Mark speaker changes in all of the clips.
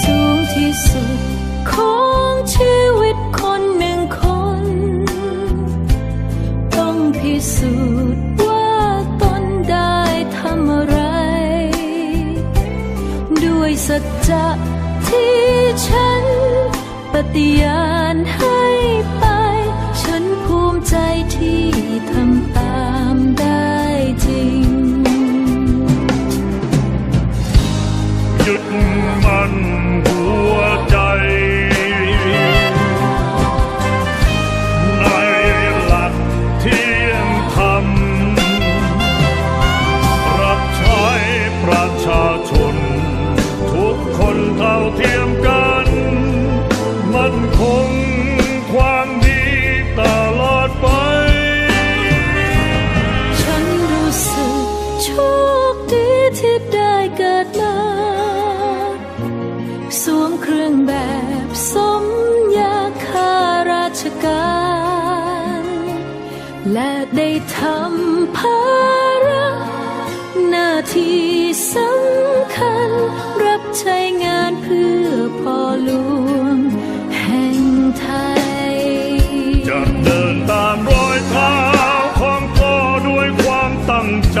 Speaker 1: สูงที่สุดของชีวิตคนหนึ่งคนต้องพิสูจน์ว่าตนได้ทำอะไรด้วยสัจจะที่ฉันปฏิญาณ ห
Speaker 2: ยุ ชกา
Speaker 1: ร และได้ทำภาระหน้าที่สำคัญ รับใช้งานเพื่อพ่อหลวงแห่งไทย
Speaker 2: จะเดินตามรอยเท้าของพ่อด้วยความตั้งใจ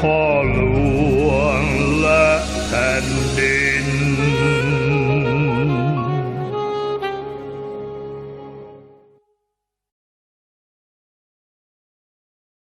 Speaker 2: 花轮。